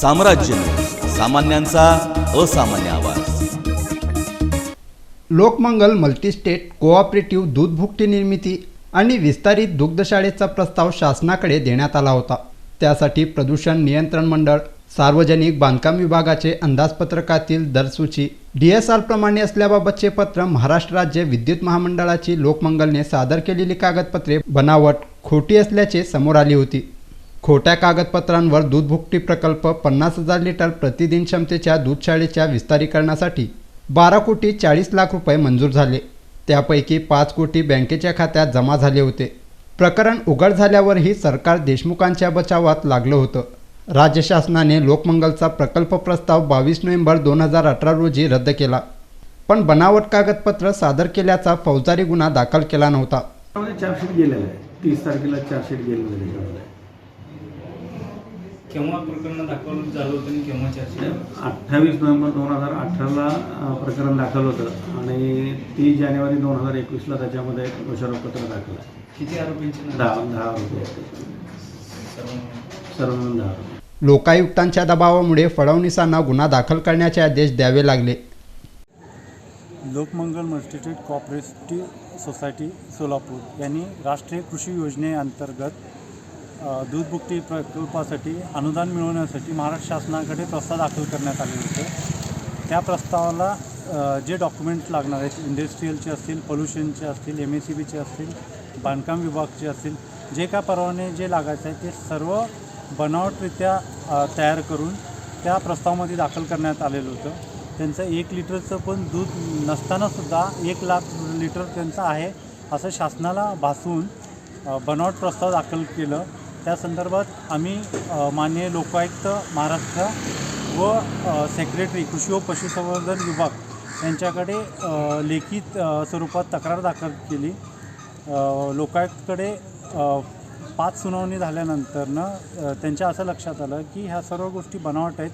साम्राज्य सामान्यांचा असामान्य आवाज. लोकमंगल मल्टीस्टेट कोऑपरेटिव्ह दूध भुकटी निर्मिती आणि विस्तारित दुग्धशाळेचा प्रस्ताव शासनाकडे देण्यात आला होता. त्यासाठी प्रदूषण नियंत्रण मंडळ सार्वजनिक बांधकाम विभागाचे अंदाजपत्रकातील दरसूची डी एस आर प्रमाणे असल्याबाबतचे पत्र महाराष्ट्र राज्य विद्युत महामंडळाची लोकमंगलने सादर केलेली कागदपत्रे बनावट खोटी असल्याचे समोर आली होती. खोट्या कागदपत्रांवर दूध भुकटी प्रकल्प पन्नास हजार लिटर प्रतिदिन क्षमतेच्या दूधशाळेच्या विस्तारीकरणासाठी बारा कोटी चाळीस लाख रुपये मंजूर झाले. त्यापैकी पाच कोटी बँकेच्या खात्यात जमा झाले होते. प्रकरण उघड झाल्यावरही सरकार देशमुखांच्या बचावात लागलं होतं. राज्य शासनाने लोकमंगलचा प्रकल्प प्रस्ताव बावीस नोव्हेंबर दोन हजार अठरा रोजी रद्द केला. पण बनावट कागदपत्र सादर केल्याचा फौजदारी गुन्हा दाखल केला नव्हता. चार्जशीट गेलेला आहे. तीस तारखेला चार्जशीट गेलेलं आहे. केव्हा प्रकरण दाखवलं झालं होतं आणि केव्हा चर्चा अठ्ठावीस नोव्हेंबर दोन हजार अठराला प्रकरण दाखल होतं आणि तीस जानेवारी दोन हजार एकवीसला त्याच्यामध्ये दोषारोपपत्र दाखल आहे किती आरोपींची? दहा दहा रुपये सर्व मिळून दहा रुपये लोकायुक्तांच्या दबावामुळे फडणवीसांना गुन्हा दाखल करण्याचे आदेश द्यावे लागले. Lokmangal multistate cooperative society Solapur यांनी राष्ट्रीय कृषी योजनेअंतर्गत दूध भुकटी प्रकल्पासाठी अनुदान मिळवण्यासाठी महाराष्ट्र शासनाकडे प्रस्ताव दाखल करण्यात आले होते. त्या प्रस्तावाला जे डॉक्युमेंट्स लागणार आहेत इंडस्ट्रीयलचे असतील पोल्युशनचे असतील एम एस सी बीचे असतील बांधकाम विभागचे असतील जे काय परवाने जे लागायचं आहे ते सर्व बनावटरित्या तयार करून त्या प्रस्तावामध्ये दाखल करण्यात आलेलं होतं. त्यांचं एक लिटरचं पण दूध नसतानासुद्धा एक लाख लिटर त्यांचं आहे असं शासनाला भासवून बनावट प्रस्ताव दाखल केलं. त्या संदर्भात आम्ही माननीय लोकायुक्त महाराष्ट्र व सेक्रेटरी कृषी व पशुसंवर्धन विभाग यांच्याकडे लेखित स्वरूपात तक्रार दाखल केली. लोकायुक्तकडे पाच सुनावणी झाल्यानंतरनं त्यांच्या असं लक्षात आलं की ह्या सर्व गोष्टी बनावट आहेत.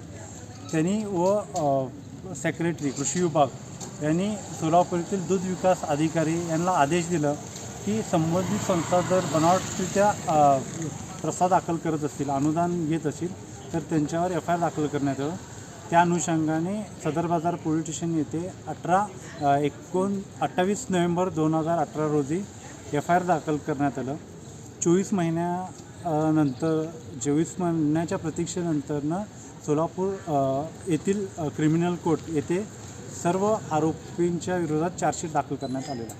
त्यांनी व सेक्रेटरी कृषी विभाग यांनी सोलापूर येथील दूध विकास अधिकारी यांना आदेश दिलं की संबंधित संस्था जर बनावटरित्या प्रस्ताव दाखल करत असतील अनुदान घेत असतील तर त्यांच्यावर एफ आय आर दाखल करण्यात यावं. त्या अनुषंगाने सदर बाजार पोलीस स्टेशन येथे अठरा एकोण अठ्ठावीस नोव्हेंबर दोन हजार अठरा रोजी एफ आय आर दाखल करण्यात आलं. चोवीस महिन्या नंतर चोवीस महिन्याच्या प्रतीक्षेनंतरनं सोलापूर येथील क्रिमिनल कोर्ट येथे सर्व आरोपींच्या विरोधात चार्जशीट दाखल करण्यात आलेला